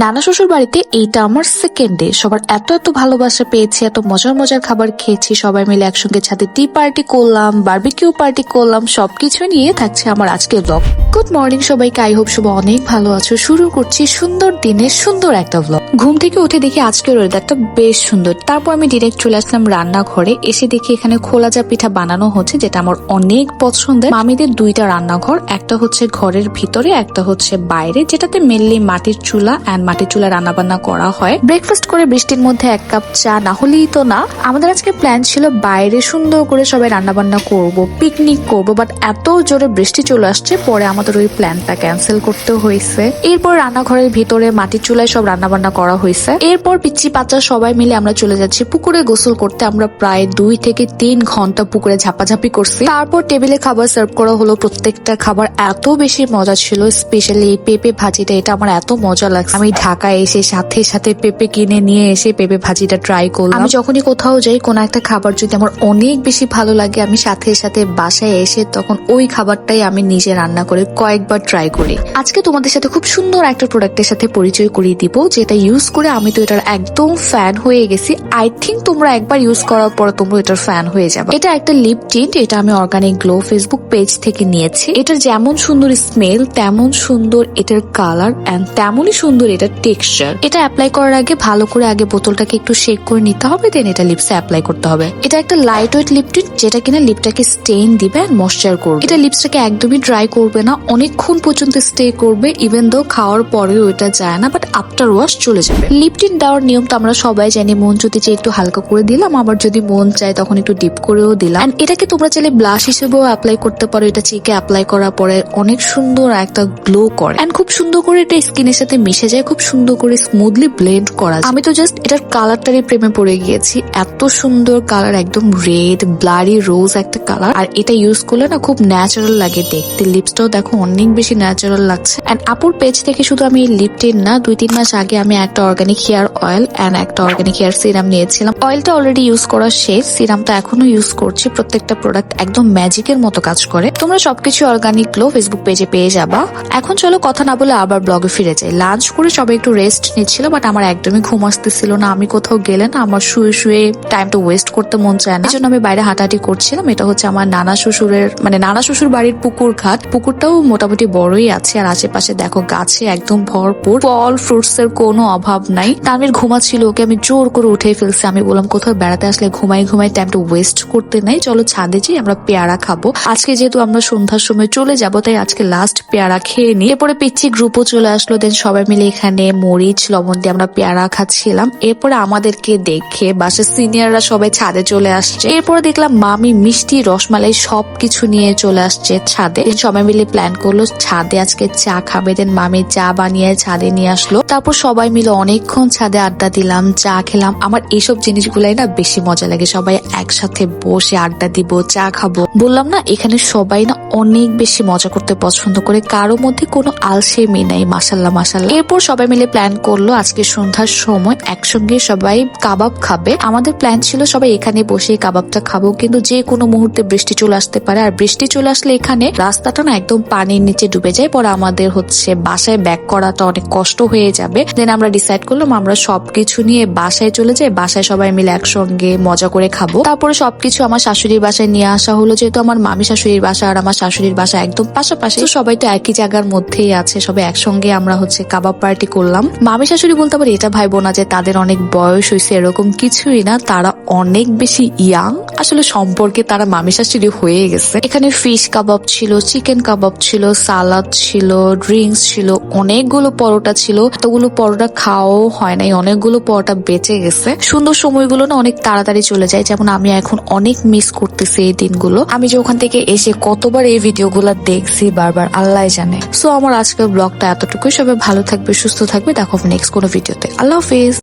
নানা শ্বশুর বাড়িতে এইটা আমার সেকেন্ড ডে সবার এত এত ভালোবাসা পেয়েছি, এত মজার মজার খাবার খেয়েছি, সবাই মিলে একসঙ্গে ছাদে টি পার্টি করলাম বার্বিকিউ পার্টি করলাম, সবকিছু নিয়ে থাকছে আমার আজকের ব্লগ গুড মর্নিং সবাইকে আই হোপ সবাই অনেক ভালো আছো। শুরু করছি সুন্দর দিনে সুন্দর একটা ব্লগ ঘুম থেকে উঠে দেখি আজকের ওয়েদারটা বেশ সুন্দর। তারপর আমি ডিরেক্ট চলে আসলাম রান্নাঘরে। এসে দেখি এখানে খোলা যা পিঠা বানানো হচ্ছে, যেটা আমার অনেক পছন্দের। মামিদের দুইটা রান্নাঘর, একটা হচ্ছে ঘরের ভিতরে, একটা হচ্ছে বাইরে, যেটাতে মেনলি মাটির চুলা অ্যান্ড মাটির চুলা রান্না বান্না করা হয়। ব্রেকফাস্ট করে বৃষ্টির মধ্যে এক কাপ চা, না হলেই তো না। আমাদের আজকে প্ল্যান ছিল বাইরে সুন্দর করে সবাই রান্না বান্না করব পিকনিক করব বাট এত জোরে বৃষ্টি চলে আসছে, পরে আমাদের ওই প্ল্যানটা ক্যান্সেল করতে হয়েছে। এরপর রান্নাঘরের ভিতরে মাটির চুলায় সব রান্না বান্না করা হয়েছে। এরপর পিচ্ছি বাচ্চা সবাই মিলে আমরা চলে যাচ্ছি। পুকুরে গোসল করতে আমরা প্রায় দুই থেকে তিন ঘণ্টা পুকুরে ঝাপাঝাপি করছি। তারপর টেবিলে খাবার সার্ভ করা হলো। প্রত্যেকটা খাবার এত বেশি মজা ছিল স্পেশালি পেঁপে ভাজিটা। এটা আমার এত মজা লাগছে। আমি ঢাকায় এসে সাথে সাথে পেঁপে কিনে নিয়ে এসে পেঁপে ভাজিটা ট্রাই করলাম। আমি যখনই কোথাও যাই, কোনো একটা খাবার যদি আমার অনেক বেশি ভালো লাগে, আমি সাথে সাথে বাসায় এসে তখন ওই খাবারটাই আমি নিজে রান্না করে কয়েকবার ট্রাই করে। আজকে তোমাদের সাথে খুব সুন্দর একটা প্রোডাক্টের সাথে পরিচয় করিয়ে দিব, যেটা ইউজ করে আমি তো এটার একদম ফ্যান হয়ে গেছি। আই থিঙ্ক তোমরা একবার ইউজ করার পর তোমরা এটার ফ্যান হয়ে যাবে। এটা একটা লিপ টিন্ট এটা আমি অর্গানিক গ্লো ফেসবুক পেজ থেকে নিয়েছি। এটার যেমন সুন্দর স্মেল তেমন সুন্দর এটার কালার এন্ড তেমনই সুন্দর এটার টেক্সচার এটা অ্যাপ্লাই করার আগে, ভালো করে আগে বোতলটাকে একটু শেক করে নিতে হবে দেন এটা লিপসে অ্যাপ্লাই করতে হবে। এটা একটা লাইট ওয়েট লিপ টিন্ট যেটা কিনা লিপটাকে স্টেইন দিবে এন্ড ময়শ্চার করবে। এটা লিপসটাকে একদমই ড্রাই করবে না অনেকক্ষণ পর্যন্ত স্টে করবে ইভেন দো খাওয়ার পরেও এটা যায় না বাট আফটার ওয়াশ চলে যাবে। লিপ টিন্ট দেওয়ার নিয়ম তো আমরা সবাই জানি, মন যদি চাই একটু হালকা করে দিলাম, আবার যদি মন চায় তখন একটু ডিপ করেও দিলাম। এটাকে তোমরা চাইলে ব্লাশ হিসেবেও অ্যাপ্লাই করতে পারো, এটা চিকে অ্যাপ্লাই করার পরে অনেক সুন্দর একটা গ্লো করে। এন্ড খুব সুন্দর করে এটা স্কিনের সাথে মিশে যায়, খুব সুন্দর করে স্মুথলি ব্লেন্ড করা আমি তো জাস্ট এটার কালারটারই প্রেমে পড়ে গিয়েছি, এত সুন্দর কালার একদম রেড ব্লারি রোজ একটা কালার আর এটা ইউজ করলে না খুব ন্যাচারাল লাগে দেখতে লিপসটাও দেখো অনেক বেশি ন্যাচারাল লাগছে। এন্ড আপুর পেজ থেকে শুধু আমি লিপটিন না, দুই তিন মাস আগে আমি একটা অর্গানিক হেয়ার অয়েল এন্ড একটা অর্গানিক হেয়ার সিরাম নিয়েছিলাম। অয়েলটা অলরেডি ইউজ করা শেষ সিরামটা এখনও ইউজ করছি। প্রত্যেকটা প্রোডাক্ট একদম ম্যাজিকের মতো কাজ করে। তোমরা সবকিছু অর্গানিক গ্লো ফেসবুক পেজে পেয়ে যাবা। এখন চলো কথা না বলে আবার ব্লগে ফিরে যাই। লাঞ্চ করে সবাই একটু রেস্ট নিচ্ছিল বাট আমার একদমই ঘুম আসতেছিল না। আমি কোথাও গেলে না, আমার শুয়ে শুয়ে টাইমটা ওয়েস্ট করতে মন চায় না। এই জন্য আমি বাইরে হাঁটাহাঁটি করছিলাম। এটা হচ্ছে আমার নানা শ্বশুরের মানে নানা শ্বশুর বাড়ির পুকুর ঘাট। পুকুরটাও মোটামুটি বড়ই আছে, আর আশেপাশে দেখো গাছে একদম ভরপুর। ফল ফ্রুটস এর কোনো অভাব নাই। তামির ঘুমাচ্ছিল, ওকে আমি জোর করে উঠে ফেলছি। আমি বললাম, কোথাও বেড়াতে আসলে ঘুমাই ঘুমাই টাইমটা ওয়েস্ট করতে নাই। চলো ছাদে যাই, আমরা পেয়ারা খাব। আজকে যেহেতু আমরা সন্ধ্যার সময় চলে যাব, তাই আজকে লাস্ট পেয়ারা খেয়ে নিই। এরপরে পিচ্ছি গ্রুপও চলে আসলো দেন সবাই মিলে এখানে মরিচ, লবণ দিয়ে আমরা পেয়ারা খাচ্ছিলাম। এরপরে আমাদেরকে দেখে বাসার সিনিয়ররা সবাই ছাদে চলে আসছে। এরপরে দেখলাম মামি মিষ্টি, রসমালাই সবকিছু নিয়ে চলে আসছে ছাদে। সবাই মিলে প্ল্যান করল, ছাদে আজকে চা খাবে দেন মামি চা বানিয়ে ছাদে নিয়ে আসলো। তারপর সবাই মিলে অনেকক্ষণ ছাদে আড্ডা দিলাম, চা খেলাম। আমার এইসব জিনিসগুলাই না বেশি মজা লাগে। সবাই একসাথে বসে আড্ডা দিব, চা খাব। বললাম না, এখানে সবাই না অনেক বেশি মজা করতে পছন্দ করে। কারও মধ্যে কোনো আলসেমি নাই মাসাল্লাহ মাসাল্লাহ এরপর সবাই মিলে প্ল্যান করল, আজকে সন্ধ্যার সময় একসঙ্গে সবাই কাবাব খাবে। আমাদের প্ল্যান ছিল সবাই এখানে বসে কাবাবটা খাব, কিন্তু যে কোনো মুহূর্তে বৃষ্টি চলে আসতে পারে। আর বৃষ্টি চলে আসলে এখানে রাস্তাটা না একদম পানির নিচে ডুবে যায়, পরে আমাদের হচ্ছে বাসায় ব্যাক করাটা অনেক কষ্ট হয়ে যাবে। দেন আমরা ডিসাইড করলাম, আমরা সবকিছু নিয়ে বাসায় চলে যাই, বাসায় সবাই মিলে একসঙ্গে মজা করে খাব। তারপরে সবকিছু আমার শাশুড়ির বাসায় নিয়ে আসা হলো, যেহেতু আমার মামি শাশুড়ির বাসা আর আমার শাশুড়ির বাসা একদম পাশাপাশি। সবাই তো একই জায়গার মধ্যেই আছে, সবাই একসঙ্গে আমরা হচ্ছে কাবাব পার্টি করলাম। মামি শাশুড়ি বলতে পারি, এটা ভাইবো না যে তাদের অনেক বয়স হয়েছে এরকম কিছুই না, তারা অনেক বেশি ইয়াং আসলে সম্পর্কে তারা মামি শাশুড়ি হয়ে গেছে। এখানে ফিশ কাবাব ছিল চিকেন কাবাব ছিল, সালাদ ছিল ড্রিঙ্কস ছিল, অনেকগুলো পরোটা ছিল। এতগুলো পরোটা খাওয়াও হয় নাই, অনেকগুলো পরোটা বেঁচে গেছে। সুন্দর সময়গুলো না অনেক তাড়াতাড়ি চলে যায়, যেমন আমি এখন অনেক মিস করতেছি এই দিনগুলো। আমি যে ওখান থেকে এসে কতবার এই ভিডিওগুলো দেখছি বারবার আল্লাহ জানে। সো আমার আজকের ব্লগটা এতটুকুই। সবাই ভালো থাকবে, সুস্থ থাকবে। দেখো নেক্সট কোনো ভিডিওতে। আল্লাহ হাফিজ।